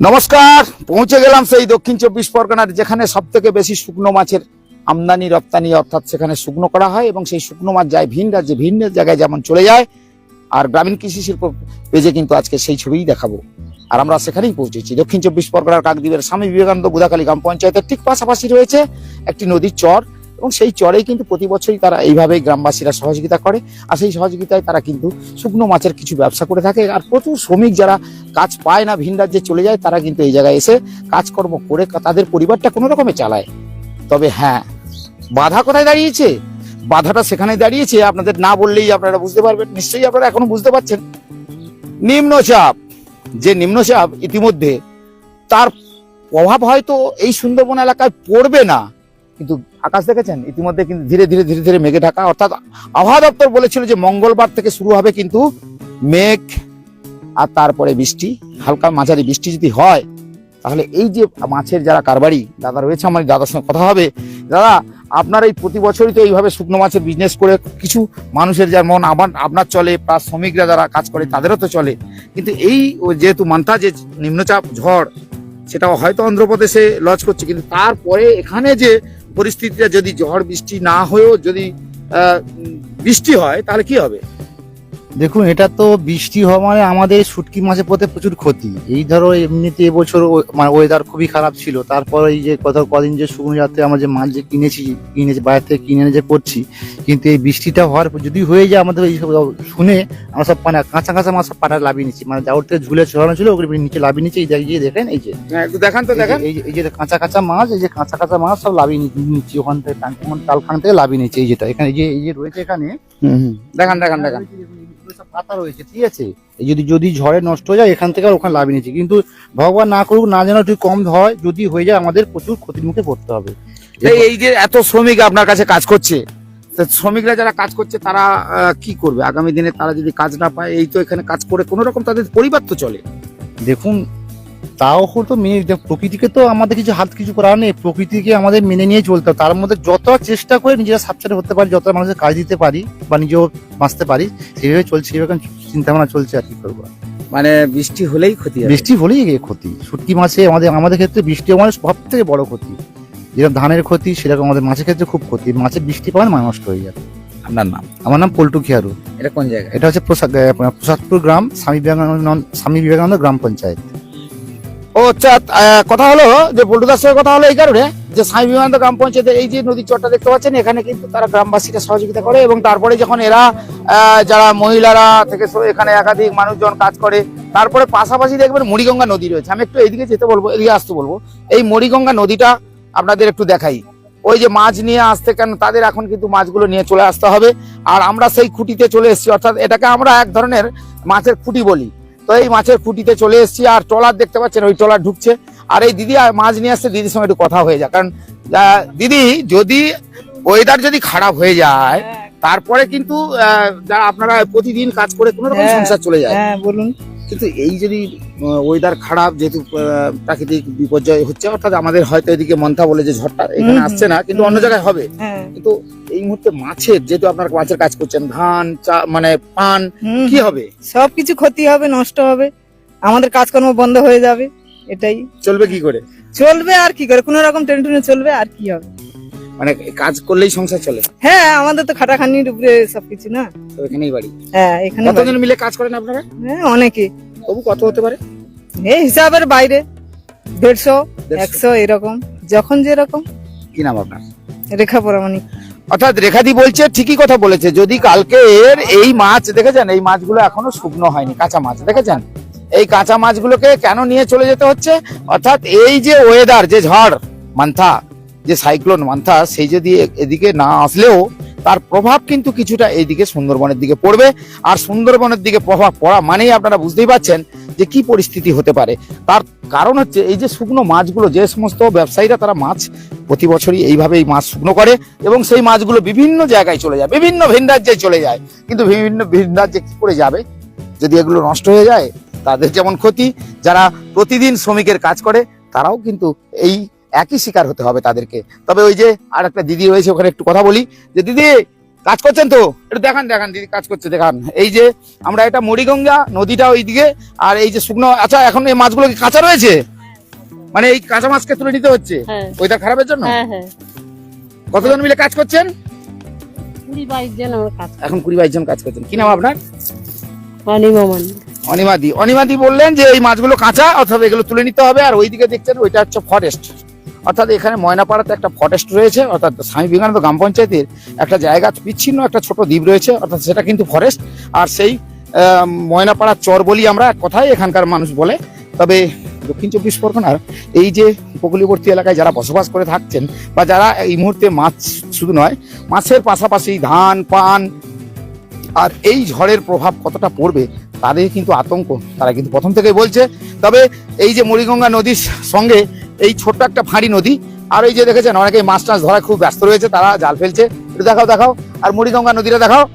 নমস্কার, পৌঁছে গেলাম সেই দক্ষিণ চব্বিশ পরগনার যেখানে সব থেকে বেশি শুকনো মাছের আমদানি, রপ্তানি অর্থাৎ সেখানে শুকনো করা হয় এবং সেই শুকনো মাছ যায় ভিন রাজ্যে ভিন্ন জায়গায় যেমন চলে যায়। আর গ্রামীণ কৃষি শিল্প পেজে কিন্তু আজকে সেই ছবিই দেখাবো। আর আমরা সেখানেই পৌঁছেছি। দক্ষিণ চব্বিশ পরগনার কাকদ্বীপের স্বামী বিবেকানন্দ বুধাখালী গ্রাম পঞ্চায়েতের ঠিক পাশাপাশি রয়েছে একটি নদীর চর এবং সেই চরেই কিন্তু প্রতি বছরই তারা এইভাবেই গ্রামবাসীরা সহযোগিতা করে। আর সেই সহযোগিতায় তারা কিন্তু শুকনো মাছের কিছু ব্যবসা করে থাকে। আর প্রচুর শ্রমিক যারা কাজ পায় না, ভিন রাজ্যে চলে যায়, তারা কিন্তু এই জায়গায় এসে কাজকর্ম করে তাদের পরিবারটা কোনো রকমে চালায়। তবে হ্যাঁ বাধা কোথায় দাঁড়িয়েছে? বাধাটা সেখানে দাঁড়িয়েছে, আপনাদের না বললেই আপনারা বুঝতে পারবেন, নিশ্চয়ই আপনারা এখনও বুঝতে পারছেন। নিম্নচাপ যে নিম্নচাপ ইতিমধ্যে, তার প্রভাব হয়তো এই সুন্দরবন এলাকায় পড়বে না। কিন্তু আকাশ দেখেছেন? ইতিমধ্যে কিন্তু ধীরে ধীরে ধীরে ধীরে মেঘে ঢাকা, অর্থাৎ আবহাওয়া দপ্তর বলেছিল যে মঙ্গলবার থেকে শুরু হবে কিন্তু মেঘ আর তারপরে বৃষ্টি, হালকা মাঝারি বৃষ্টি যদি হয়, তাহলে এই যে মাছের যারা কারবারি, দাদা রয়েছে আমার, দাদার সঙ্গে কথা হবে। দাদা, আপনার এই প্রতি বছরই তো এইভাবে শুকনো মাছের বিজনেস করে কিছু মানুষের যেমন আবার আপনার চলে, প্লাস শ্রমিকরা যারা কাজ করে, তাদেরও তো চলে। কিন্তু এই যেহেতু মান্থা, যে নিম্নচাপ, ঝড় সেটা হয়তো অন্ধ্রপ্রদেশে লজ করছে। কিন্তু তারপরে এখানে যে পরিস্থিতিটা, যদি ঝড়, বৃষ্টি না হয়েও যদি বৃষ্টি হয়, তাহলে কি হবে? দেখুন এটা তো বৃষ্টি হওয়া মানে আমাদের শুটকি মাছের পথে প্রচুর ক্ষতি। এই ধরো এমনিতে এবছর মানে ওয়েদার খুবই খারাপ ছিল। তারপর এই যে কত কদিন যে শুকনো যাতে আমরা যে মাছ যে কিনেছি কিনেছি বাইরে থেকে কিনে এনে যে করছি কিন্তু এই বৃষ্টিটা হওয়ার পর যদি হয়ে যায় আমাদের এই সব শুনে আমরা সব মানে কাঁচা কাঁচা মাছ সব পাটা লাভিয়ে নিচ্ছি। মানে যাওয়ার থেকে ঝুলে ছড়ানো ছিল ওগুলো নিচে লাভিয়ে নিচ্ছি এই যে- দেখেন এই যে। হ্যাঁ, দেখান তো দেখেন। এই যে- কাঁচা কাঁচা মাছ এই যে কাঁচা কাঁচা মাছ সব লাভিয়ে নিচ্ছি ওখান থেকে তালখান থেকে লাভিয়ে নিচ্ছি এই যেটা এখানে এই যে এই যে রয়েছে এখানে। দেখান দেখান দেখান। পাতা রয়েছে ঠিক আছে? এই যদি যদি ঝড়ে নষ্ট হয়ে যায় এখান থেকে আর ওখানে লাভ নিয়েছি কিন্তু ভগবান না করুক না যেন একটু কম হয় যদি হয়ে যায় আমাদের প্রচুর ক্ষতির মুখে পড়তে হবে। এই এই যে এত শ্রমিক আপনার কাছে কাজ করছে শ্রমিকরা যারা কাজ করছে তারা কি করবে? আগামী দিনে তারা যদি কাজ না পায় এই তো এখানে কাজ করে কোনো রকম তাদের পরিবার তো চলে। দেখুন তাও হতো মেনে দেখ, প্রকৃতিকে তো আমাদের কিছু হাত কিছু করার নেই। প্রকৃতিকে আমাদের মেনে নিয়ে চলতে হবে। তার মধ্যে যত চেষ্টা করে নিজেরা সাবসাইড হতে পারি যতটা মানুষের কাজ দিতে পারি বা নিজেও বাঁচতে পারি সেইভাবে চলছে সেইভাবে চিন্তা ভাবনা চলছে আর কি করব। মানে বৃষ্টি হলেই ক্ষতি বৃষ্টি হলেই ক্ষতি। শুটকি মাছে আমাদের আমাদের ক্ষেত্রে বৃষ্টি আমাদের সব থেকে বড় ক্ষতি। যেরকম ধানের ক্ষতি সেরকম আমাদের মাছের ক্ষেত্রে খুব ক্ষতি। মাছের বৃষ্টি পাওয়া মানে নষ্ট হয়ে যাবে। আপনার নাম? আমার নাম পল্টু খিয়ারু। এটা কোন জায়গায়? এটা হচ্ছে প্রসাদ প্রসাদপুর গ্রাম স্বামী বিবেকানন্দ স্বামী বিবেকানন্দ গ্রাম পঞ্চায়েত। ও আচ্ছা কথা হলো, যে বল্টুদার সঙ্গে কথা হলো এই কারণে, যে স্বামী বিবেকানন্দ গ্রাম পঞ্চায়েতের এই যে নদীর চরটা দেখতে পাচ্ছেন, এখানে কিন্তু তারা গ্রামবাসীরা সহযোগিতা করে এবং তারপরে যখন এরা যারা মহিলারা থেকে এখানে একাধিক মানুষজন কাজ করে, তারপরে পাশাপাশি দেখবেন মুড়িগঙ্গা নদী রয়েছে। আমি একটু এইদিকে যেতে বলব, এদিকে আসতে বলব। এই মুড়িগঙ্গা নদীটা আপনাদের একটু দেখাই। ওই যে মাছ নিয়ে আসতে কেন, তাদের এখন কিন্তু মাছগুলো নিয়ে চলে আসতে হবে। আর আমরা সেই খুঁটিতে চলে এসেছি, অর্থাৎ এটাকে আমরা এক ধরনের মাছের খুঁটি বলি। তো এই মাছের খুঁটিতে চলে এসেছি আর ট্রলার দেখতে পাচ্ছেন ওই ট্রলার ঢুকছে। আর এই দিদি আর মাছ নিয়ে আসছে দিদির সঙ্গে একটু কথা হয়ে যায় কারণ দিদি যদি ওয়েদার যদি খারাপ হয়ে যায় তারপরে কিন্তু যারা আপনারা প্রতিদিন কাজ করে কোনো রকম হ্যাঁ। সংসার চলে যায়। হ্যাঁ বলুন। কিন্তু এই যদি ওয়েদার খারাপ যেহেতু প্রাকৃতিক বিপর্যয় হচ্ছে অর্থাৎ আমাদের হয়তো এদিকে মন্থা বলে যে ঝড়টা এখানে। আসছে না কিন্তু অন্য জায়গায় হবে। হ্যাঁ। কিন্তু এই মুহূর্তে মাছের যেহেতু আপনারা মাছের কাজ করছেন ধান চা মানে পান কি হবে? সব কিছু ক্ষতি হবে নষ্ট হবে। আমাদের কাজকর্ম বন্ধ হয়ে যাবে এটাই। চলবে কি করে? চলবে আর কি করে কোনো রকম টেনে চলবে আর কি হবে? মানে কাজ করলেই সংসার চলে। হ্যাঁ আমাদের তো খাটাখানির উপরে সবকিছু না? তো এখানেই বাড়ি। হ্যাঁ এখানে কতজন মিলে কাজ করেন আপনারা? হ্যাঁ অনেকে তবু কত হতে পারে? এই হিসাবের বাইরে। দেড়শো দেড়শো। একশো এরকম যখন যেরকম। কি নাম আপনার? রেখা পরামানিক অর্থাৎ রেখাদি বলছে ঠিকই কথা বলেছে যদি কালকে এর এই মাছ দেখেছেন? এই মাছগুলো এখনও শুকনো হয়নি কাঁচা মাছ দেখেছেন? এই কাঁচা মাছগুলোকে কেন নিয়ে চলে যেতে হচ্ছে? অর্থাৎ এই যে ওয়েদার যে ঝড় মান্থা যে সাইক্লোন মান্থা, সেই যদি এদিকে না আসলেও তার প্রভাব কিন্তু কিছুটা এইদিকে সুন্দরবনের দিকে পড়বে। আর সুন্দরবনের দিকে প্রভাব পড়া মানেই আপনারা বুঝতেই পারছেন যে কি পরিস্থিতি হতে পারে। তার কারণ হচ্ছে এই যে শুকনো মাছগুলো, যে সমস্ত ব্যবসায়ীরা তারা মাছ প্রতি বছরই এইভাবে এই মাছ শুকনো করে এবং সেই মাছগুলো বিভিন্ন জায়গায় চলে যায়, বিভিন্ন ভিন রাজ্যে চলে যায়। কিন্তু বিভিন্ন ভিন রাজ্যে কি করে যাবে? যদি এগুলো নষ্ট হয়ে যায়, তাদের যেমন ক্ষতি, যারা প্রতিদিন শ্রমিকের কাজ করে, তারাও কিন্তু এই একই শিকার হতে হবে তাদেরকে। তবে ওই যে আর একটা দিদি রয়েছে ওখানে একটু কথা বলি। যে দিদি কাজ করছেন তো? একটু দেখান দেখান দিদি কাজ করছে দেখান। এই যে আমরা এটা মুড়িগঙ্গা নদীটা ওইদিকে আর এই যে শুকনো আচ্ছা এখন এই মাছগুলো কি কাঁচা রয়েছে? মানে এই কাঁচা মাছকে তুলে নিতে হচ্ছে? হ্যাঁ। ওইটা খারাপের জন্য? হ্যাঁ হ্যাঁ। কতজন মিলে কাজ করছেন? এখন কুড়ি বাইশ জন কাজ করছেন। কি নাম আপনার? অনিমাদি। অনিমাদি বললেন যে এই মাছগুলো কাঁচা অথবা এগুলো তুলে নিতে হবে আর ওইদিকে দেখছেন ওইটা হচ্ছে ফরেস্ট অর্থাৎ এখানে ময়নাপাড়াতে একটা ফরেস্ট রয়েছে, অর্থাৎ স্বামী বিবেকানন্দ গ্রাম পঞ্চায়েতের একটা জায়গা, বিচ্ছিন্ন একটা ছোট দ্বীপ রয়েছে, অর্থাৎ সেটা কিন্তু ফরেস্ট আর সেই ময়নাপাড়ার চর বলি আমরা কথায় এখানকার মানুষ বলে। তবে দক্ষিণ চব্বিশ পরগনার এই যে উপকূলীবর্তী এলাকায় যারা বসবাস করে থাকছেন বা যারা এই মুহূর্তে মাছ শুধু নয়, মাছের পাশাপাশি ধান, পান, আর এই ঝড়ের প্রভাব কতটা পড়বে, তাদের কিন্তু আতঙ্ক। তারা কিন্তু প্রথম থেকেই বলছে। তবে এই যে মরিগঙ্গা নদীর সঙ্গে এই ছোট্ট একটা ফাঁড়ি নদী। আর এই যে দেখেছেন, অনেকেই মাছ টাছ ধরায় খুব ব্যস্ত রয়েছে, তারা জাল ফেলছে। একটু দেখাও দেখাও। আর মুড়িগঙ্গা নদীটা দেখাও।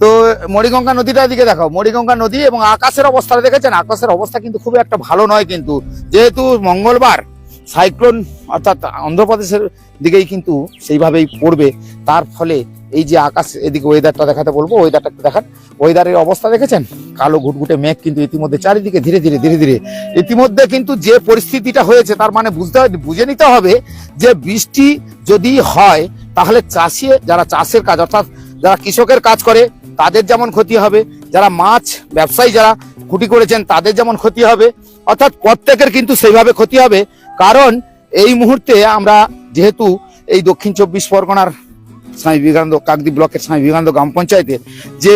তো মরিগঙ্গা নদীটার দিকে দেখাও। মরিগঙ্গা নদী এবং আকাশের অবস্থাটা দেখেছেন? আকাশের অবস্থা কিন্তু খুব একটা ভালো নয় কিন্তু। যেহেতু মঙ্গলবার সাইক্লোন অর্থাৎ অন্ধ্রপ্রদেশের দিকেই কিন্তু সেইভাবেই পড়বে। তার ফলে এই যে আকাশ, এদিকে ওয়েদারটা দেখাতে বলব ওয়েদারটা একটু দেখান। ওয়েদারের অবস্থা দেখেছেন? কালো ঘুটঘুটে মেঘ কিন্তু ইতিমধ্যে চারিদিকে ধীরে ধীরে ধীরে ধীরে। ইতিমধ্যে কিন্তু যে পরিস্থিতিটা হয়েছে, তার মানে বুঝতে বুঝে নিতে হবে যে বৃষ্টি যদি হয়, তাহলে চাষি, যারা চাষের কাজ, অর্থাৎ যারা কৃষকের কাজ করে, তাদের যেমন ক্ষতি হবে। যারা মাছ ব্যবসায়ী যারা খুঁটি করেছেন, তাদের যেমন ক্ষতি হবে। অর্থাৎ প্রত্যেকের কিন্তু সেইভাবে ক্ষতি হবে। কারণ এই মুহূর্তে আমরা যেহেতু এই দক্ষিণ চব্বিশ পরগনার স্বামী বিবেকানন্দ কাকদ্বীপ ব্লকের স্বামী বিবেকানন্দ গ্রাম পঞ্চায়েতের যে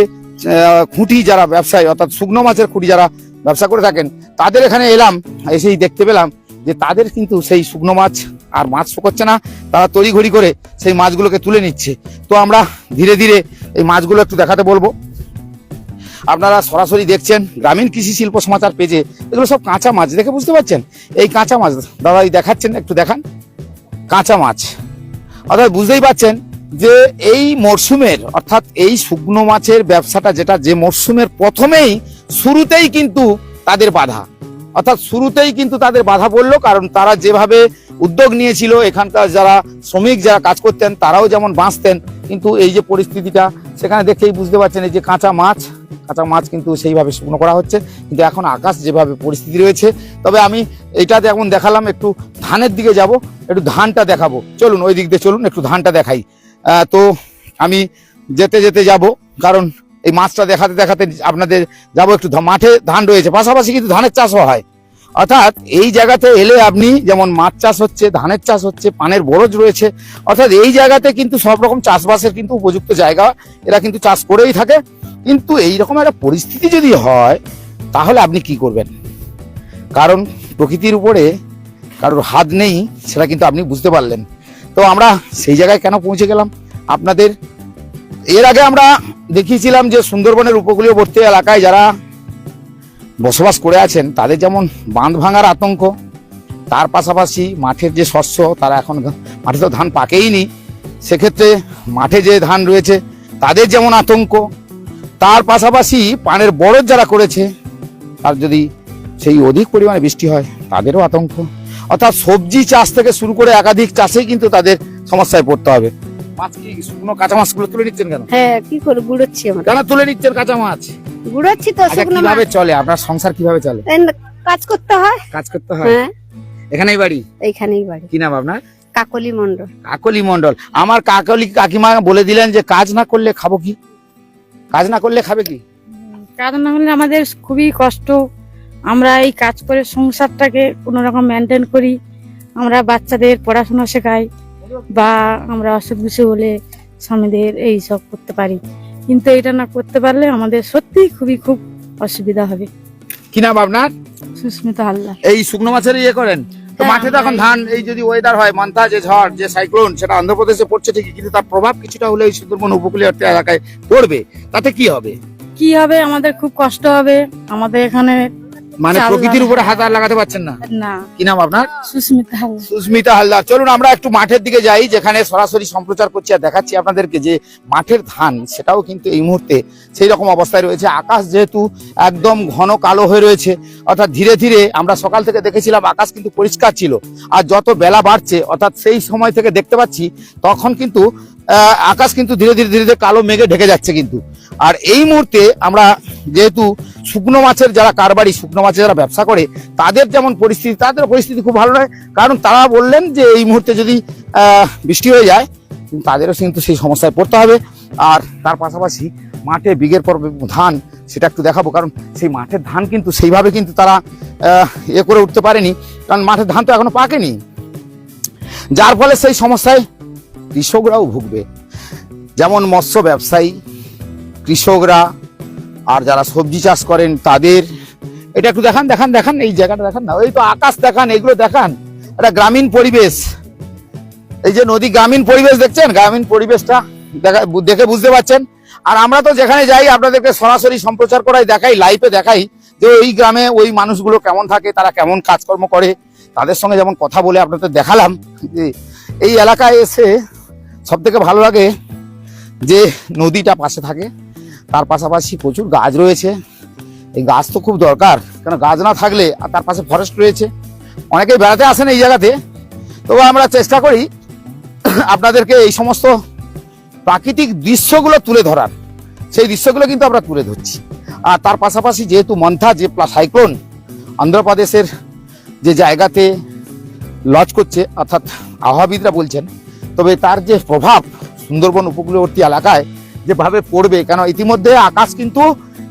খুঁটি যারা ব্যবসায়ী, অর্থাৎ শুকনো মাছের খুঁটি যারা ব্যবসা করে থাকেন, তাদের এখানে এলাম, এসেই দেখতে পেলাম যে তাদের কিন্তু সেই শুকনো মাছ আর মাছ শুকোচ্ছে না। তারা তড়িঘড়ি করে সেই মাছগুলোকে তুলে নিচ্ছে। তো আমরা ধীরে ধীরে এই মাছগুলো একটু দেখাতে বলব। আপনারা সরাসরি দেখছেন গ্রামীণ কৃষি শিল্প সমাচার পেজে। এগুলো সব কাঁচা মাছ, দেখে বুঝতে পারছেন? এই কাঁচা মাছ, দাদা এই দেখাচ্ছেন, একটু দেখান। কাঁচা মাছ। অর্থাৎ বুঝতেই পারছেন যে এই মরশুমের অর্থাৎ এই শুকনো মাছের ব্যবসাটা যেটা, যে মরশুমের প্রথমেই শুরুতেই কিন্তু তাদের বাধা। অর্থাৎ শুরুতেই কিন্তু তাদের বাধা পড়ল, কারণ তারা যেভাবে উদ্যোগ নিয়েছিল, এখানকার যারা শ্রমিক যারা কাজ করতেন, তারাও যেমন বাঁচতেন, কিন্তু এই যে পরিস্থিতিটা, সেখানে দেখেই বুঝতে পারছেন এই যে কাঁচা মাছ কাঁচা মাছ কিন্তু সেইভাবে শুকনো করা হচ্ছে, কিন্তু এখন আকাশ যেভাবে পরিস্থিতি রয়েছে, তবে আমি এটা যেমন দেখালাম, একটু ধানের দিকে যাব, একটু ধানটা দেখাবো। চলুন, ওই দিক দিয়ে চলুন, একটু ধানটা দেখাই। তো আমি যেতে যেতে যাব। কারণ এই মাছটা দেখাতে দেখাতে আপনাদের যাব একটু মাঠে ধান রয়েছে। পাশাপাশি কিন্তু ধানের চাষও হয়। অর্থাৎ এই জায়গাতে এলে আপনি যেমন মাছ চাষ হচ্ছে, ধানের চাষ হচ্ছে, পানের বরজ রয়েছে, অর্থাৎ এই জায়গাতে কিন্তু সব রকম চাষবাসের কিন্তু উপযুক্ত জায়গা এরা কিন্তু চাষ করেই থাকে। কিন্তু এই রকম একটা পরিস্থিতি যদি হয়, তাহলে আপনি কি করবেন? কারণ প্রকৃতির উপরে কারোর হাত নেই, সেটা কিন্তু আপনি বুঝতে পারলেন। তো আমরা সেই জায়গায় কেন পৌঁছে গেলাম? আপনাদের এর আগে আমরা দেখিয়েছিলাম যে সুন্দরবনের উপকূলীয়বর্তী এলাকায় যারা বসবাস করে আছেন, তাদের যেমন বাঁধ ভাঙার আতঙ্ক, তার পাশাপাশি মাঠের যে শস্য, তারা এখন মাঠে তো ধান পাকেইনি সেক্ষেত্রে মাঠে যে ধান রয়েছে, তাদের যেমন আতঙ্ক, তার পাশাপাশি পানের বরজ যারা করেছে, তার যদি সেই অধিক পরিমাণে বৃষ্টি হয়, তাদেরও আতঙ্ক। অর্থাৎ সবজি চাষ থেকে শুরু করে একাধিক চাষেই কিন্তু তাদের সমস্যায় পড়তে হবে। মাছ কি শুকনো কাঁচা মাছগুলো তুলে নিচ্ছেন কেন? হ্যাঁ কি করে গুড়োচ্ছি আমরা। কেন তুলে নিচ্ছেন কাঁচা মাছ গুড়োচ্ছি তো আচ্ছা কীভাবে চলে? আপনার সংসার কীভাবে চলে? কাজ করতে হয়। কাজ করতে হয়? হ্যাঁ। এখানেই বাড়ি? এইখানেই বাড়ি। কি নাম আপনার? কাকলি মন্ডল কাকলি মন্ডল আমার কাকলি কাকিমা বলে দিলেন যে কাজ না করলে খাব কি? কাজ না করলে খাবে কি? কাজ না হলে আমাদের খুবই কষ্ট। আমরা এই কাজ করে সংসারটাকে কোনো রকম মেনটেন করি। আমরা বাচ্চাদের পড়াশোনা শেখাই বা আমরা অসুখ বিসুখ হলে স্বামীদের এই সব করতে পারি। কিন্তু এটা না করতে পারলে আমাদের সত্যিই খুবই খুব অসুবিধা হবে। কি নাম আপনার? সুস্মিতা হালদার। এই শুকনো মাছের ইয়ে করেন? তো হ্যাঁ, মাঠে তো এখন ধান এই যদি ওয়েদার হয় মান্থা যে ঝড় যে সাইক্লোন সেটা অন্ধ্রপ্রদেশে পড়ছে ঠিকই কিন্তু তার প্রভাব কিছুটা হলে এই সুন্দরবন উপকূলীয় এলাকায় পড়বে। তাতে কি হবে? কি হবে? আমাদের খুব কষ্ট হবে। আমাদের এখানে মানে প্রকৃতির উপরে হাত আর লাগাতে পারছেন না? না। কি নাম আপনার? সুস্মিতা হালদার। সুস্মিতা হালদার। চলুন আমরা একটু মাঠের দিকে যাই যেখানে সরাসরি সম্প্রচার করছি আর দেখাচ্ছি আপনাদেরকে যে মাঠের ধান সেটাও কিন্তু এই মুহূর্তে সেই রকম অবস্থায় রয়েছে। আকাশ যেহেতু একদম ঘন কালো হয়ে রয়েছে অর্থাৎ ধীরে ধীরে আমরা সকাল থেকে দেখেছিলাম আকাশ কিন্তু পরিষ্কার ছিল। আর যত বেলা বাড়ছে অর্থাৎ সেই সময় থেকে দেখতে পাচ্ছি তখন কিন্তু আকাশ কিন্তু ধীরে ধীরে ধীরে ধীরে কালো মেঘে ঢেকে যাচ্ছে কিন্তু। আর এই মুহূর্তে আমরা যেহেতু শুকনো মাছের যারা কারবারি, শুকনো মাছের যারা ব্যবসা করে, তাদের যেমন পরিস্থিতি, তাদের পরিস্থিতি খুব ভালো নয়। কারণ তারা বললেন যে এই মুহূর্তে যদি বৃষ্টি হয়ে যায় তাদেরও কিন্তু সেই সমস্যায় পড়তে হবে। আর তার পাশাপাশি মাঠে বিঘের পর ধান, সেটা একটু দেখাবো, কারণ সেই মাঠের ধান কিন্তু সেইভাবে কিন্তু তারা এ করে উঠতে পারেনি। কারণ মাঠের ধান তো এখনও পাকেনি। যার ফলে সেই সমস্যায় কৃষকরাও ভুগবে। যেমন মৎস্য ব্যবসায়ী, কৃষকরা আর যারা সবজি চাষ করেন তাদের। এটা একটু দেখান দেখান দেখান, এই জায়গাটা দেখান না। ওই তো আকাশ দেখান, এগুলো দেখান। এটা গ্রামীণ পরিবেশ। এই যে নদী, গ্রামীণ পরিবেশ দেখছেন? গ্রামীণ পরিবেশটা দেখা, দেখে বুঝতে পারছেন? আর আমরা তো যেখানে যাই, আপনাদেরকে সরাসরি সম্প্রচার করাই, দেখাই লাইভে দেখাই যে ওই গ্রামে ওই মানুষগুলো কেমন থাকে, তারা কেমন কাজকর্ম করে। তাদের সঙ্গে যেমন কথা বলে আপনাদের দেখালাম যে এই এলাকায় এসে সব থেকে ভালো লাগে যে নদীটা পাশে থাকে, তার পাশাপাশি প্রচুর গাছ রয়েছে। এই গাছ তো খুব দরকার কারণ গাছ না থাকলে আর তার পাশে ফরেস্ট রয়েছে। অনেকেই বেড়াতে আসেন এই জায়গাতে, তবু আমরা চেষ্টা করি আপনাদেরকে এই সমস্ত প্রাকৃতিক দৃশ্যগুলো তুলে ধরার। সেই দৃশ্যগুলো কিন্তু আমরা তুলে ধরছি। আর তার পাশাপাশি যেহেতু মন্থা, যে সাইক্লোন অন্ধ্রপ্রদেশের যে জায়গাতে লজ করছে, অর্থাৎ আবহাওয়াবিদরা বলছেন তবে তার যে প্রভাব সুন্দরবন উপকূলবর্তী এলাকায় যেভাবে পড়বে, কেন ইতিমধ্যে আকাশ কিন্তু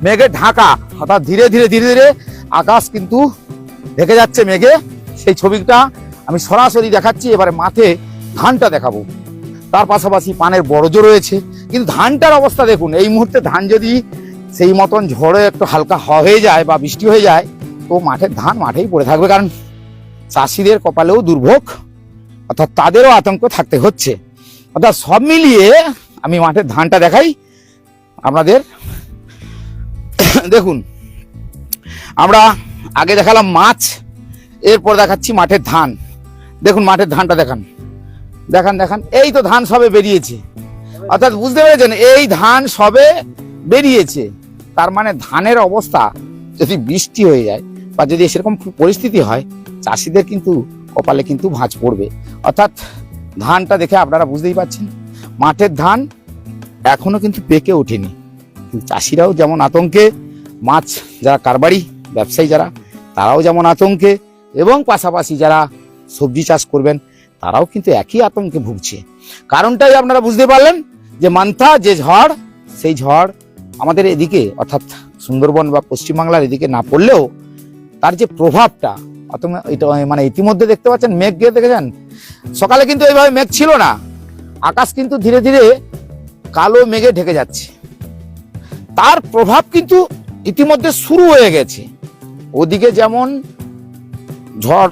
মেঘে ঢাকা, অর্থাৎ ধীরে ধীরে ধীরে ধীরে আকাশ কিন্তু ঢেকে যাচ্ছে মেঘে। সেই ছবিটা আমি সরাসরি দেখাচ্ছি, এবারে মাঠে ধানটা দেখাবো। তার পাশাপাশি পানের বরজও রয়েছে। কিন্তু ধানটার অবস্থা দেখুন, এই মুহূর্তে ধান যদি সেই মতন ঝড়ে একটু হালকা হয়ে যায় বা বৃষ্টি হয়ে যায়, তো মাঠের ধান মাঠেই পড়ে থাকবে। কারণ চাষিদের কপালেও দুর্ভোগ। অর্থাৎ তাদেরও আতঙ্ক থাকতে হচ্ছে। অর্থাৎ সব মিলিয়ে আমি মাঠের ধানটা দেখাই। আপনাদের দেখুন, আমরা আগে দেখালাম মাছ, এরপর দেখাচ্ছি মাঠের ধান। দেখুন, মাঠের ধানটা দেখান। দেখান দেখান। এই তো ধান সবে বেরিয়েছে। অর্থাৎ বুঝতে পেরেছেন, এই ধান সবে বেরিয়েছে। তার মানে ধানের অবস্থা যদি বৃষ্টি হয়ে যায় বা যদি সেরকম পরিস্থিতি হয়, চাষিদের কিন্তু কপালে কিন্তু ভাঁজ পড়বে। অর্থাৎ ধানটা দেখে আপনারা বুঝতেই পারছেন, মাঠের ধান এখনও কিন্তু পেকে ওঠেনি। চাষিরাও যেমন আতঙ্কে, মাছ যারা কারবারি ব্যবসায়ী যারা, তারাও যেমন আতঙ্কে এবং পাশাপাশি যারা সবজি চাষ করবেন, তারাও কিন্তু একই আতঙ্কে ভুগছে। কারণটাই আপনারা বুঝতে পারলেন যে মান্থা যে ঝড়, সেই ঝড় আমাদের এদিকে, অর্থাৎ সুন্দরবন বা পশ্চিমবাংলার এদিকে না পড়লেও, তার যে প্রভাবটা মানে ইতিমধ্যে দেখতে পাচ্ছেন, মেঘ গিয়ে দেখেছেন? সকালে কিন্তু এইভাবে মেঘ ছিল না। আকাশ কিন্তু ধীরে ধীরে কালো মেঘে ঢেকে যাচ্ছে। তার প্রভাব কিন্তু ইতিমধ্যে শুরু হয়ে গেছে। ওদিকে যেমন ঝড়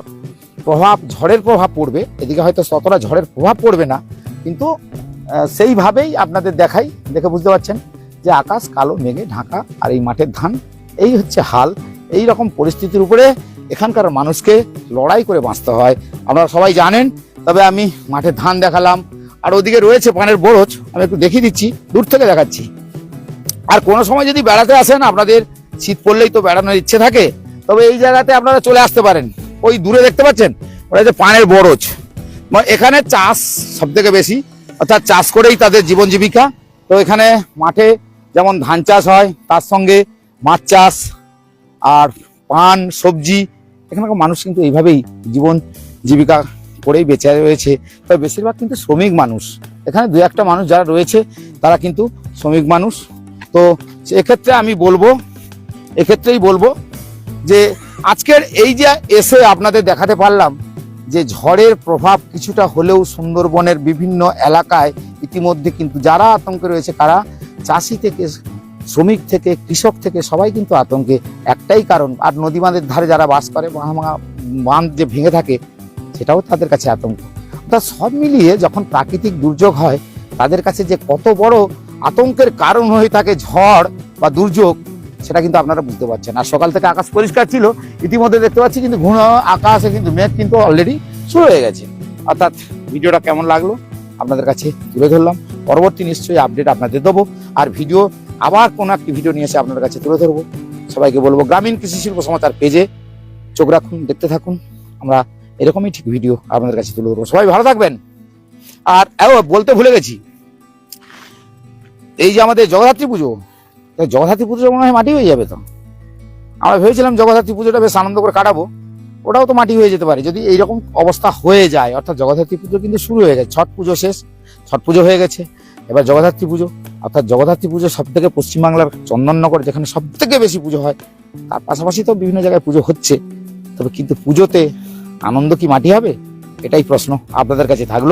প্রভাব, ঝড়ের প্রভাব পড়বে, এদিকে হয়তো ততটা ঝড়ের প্রভাব পড়বে না, কিন্তু সেইভাবেই আপনাদের দেখাই, দেখে বুঝতে পারছেন যে আকাশ কালো, মেঘে ঢাকা আর এই মাঠের ধান, এই হচ্ছে হাল। এই রকম পরিস্থিতির উপরে এখানকার মানুষকে লড়াই করে বাঁচতে হয়। আপনারা সবাই জানেন, তবে আমি মাঠে ধান দেখালাম, আর ওদিকে রয়েছে পানের বরজ, আমি একটু দেখিয়ে দিচ্ছি, দূর থেকে দেখাচ্ছি। আর কোনো সময় যদি বেড়াতে আসেন, আপনাদের শীত পড়লেই তো বেড়ানোর ইচ্ছে থাকে, তবে এই জায়গাতে আপনারা চলে আসতে পারেন। ওই দূরে দেখতে পাচ্ছেন, ওটা হচ্ছে পানের বরজ। মানে এখানে চাষ সব থেকে বেশি, অর্থাৎ চাষ করেই তাদের জীবন জীবিকা। তো এখানে মাঠে যেমন ধান চাষ হয়, তার সঙ্গে মাছ চাষ, আর পান, সবজি এখানকার মানুষ কিন্তু এইভাবেই জীবন জীবিকা করেই বেঁচে রয়েছে। তবে বেশিরভাগ কিন্তু শ্রমিক মানুষ। এখানে দু একটা মানুষ যারা রয়েছে, তারা কিন্তু শ্রমিক মানুষ। তো এক্ষেত্রে আমি বলব, এক্ষেত্রেই বলব যে আজকের এই যে এসে আপনাদের দেখাতে পারলাম যে ঝড়ের প্রভাব কিছুটা হলেও সুন্দরবনের বিভিন্ন এলাকায় ইতিমধ্যে কিন্তু যারা আতঙ্কে রয়েছে, তারা চাষি থেকে শ্রমিক থেকে, কৃষক থেকে সবাই কিন্তু আতঙ্কে। একটাই কারণ, আর নদী বাঁধের ধারে যারা বাস করে ভাঙা বাঁধ যে ভেঙে থাকে, সেটাও তাদের কাছে আতঙ্ক। তা সব মিলিয়ে যখন প্রাকৃতিক দুর্যোগ হয়, তাদের কাছে যে কত বড় আতঙ্কের কারণ হয়ে থাকে ঝড় বা দুর্যোগ, সেটা কিন্তু আপনারা বুঝতে পারছেন। আর সকাল থেকে আকাশ পরিষ্কার ছিল, ইতিমধ্যে দেখতে পাচ্ছি কিন্তু ঘন আকাশে কিন্তু মেঘ কিন্তু অলরেডি শুরু হয়ে গেছে। অর্থাৎ ভিডিওটা কেমন লাগল, আপনাদের কাছে তুলে ধরলাম। পরবর্তী নিশ্চয়ই আপডেট আপনাদের দেবো। আর ভিডিও আবার কোনো একটি ভিডিও নিয়ে এসে আপনার কাছে তুলে ধরবো। সবাইকে বলব, গ্রামীণ কৃষি শিল্প সমাচার পেজে চোখ রাখুন, দেখতে থাকুন। আমরা এরকমই ঠিক ভিডিও আপনাদের কাছে তুলে ধরবো। সবাই ভালো থাকবেন। আর বলতে ভুলে গেছি। এই যে আমাদের জগদ্ধাত্রী পুজো জগদ্ধাত্রী পুজো মনে হয় মাটি হয়ে যাবে তো? আমরা ভেবেছিলাম জগদ্ধাত্রী পুজোটা বেশ আনন্দ করে কাটাবো। ওটাও তো মাটি হয়ে যেতে পারে। যদি এইরকম অবস্থা হয়ে যায়, অর্থাৎ জগদ্ধাত্রী পুজো কিন্তু শুরু হয়ে গেছে, ছট পুজো শেষ, ছট পুজো হয়ে গেছে। এবার জগদ্ধাত্রী পুজো, অর্থাৎ জগদ্ধাত্রী পুজো সব থেকে পশ্চিমবাংলার চন্দননগর, যেখানে সব থেকে বেশি পুজো হয়, তার পাশাপাশি তো বিভিন্ন জায়গায় পুজো হচ্ছে। তবে কিন্তু পুজোতে আনন্দ কি মাটি হবে? এটাই প্রশ্ন আপনাদের কাছে থাকল।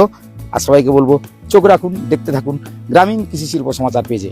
আর সবাইকে বলব, চোখ রাখুন, দেখতে থাকুন। গ্রামীণ কৃষি শিল্প সমাচার পেজে।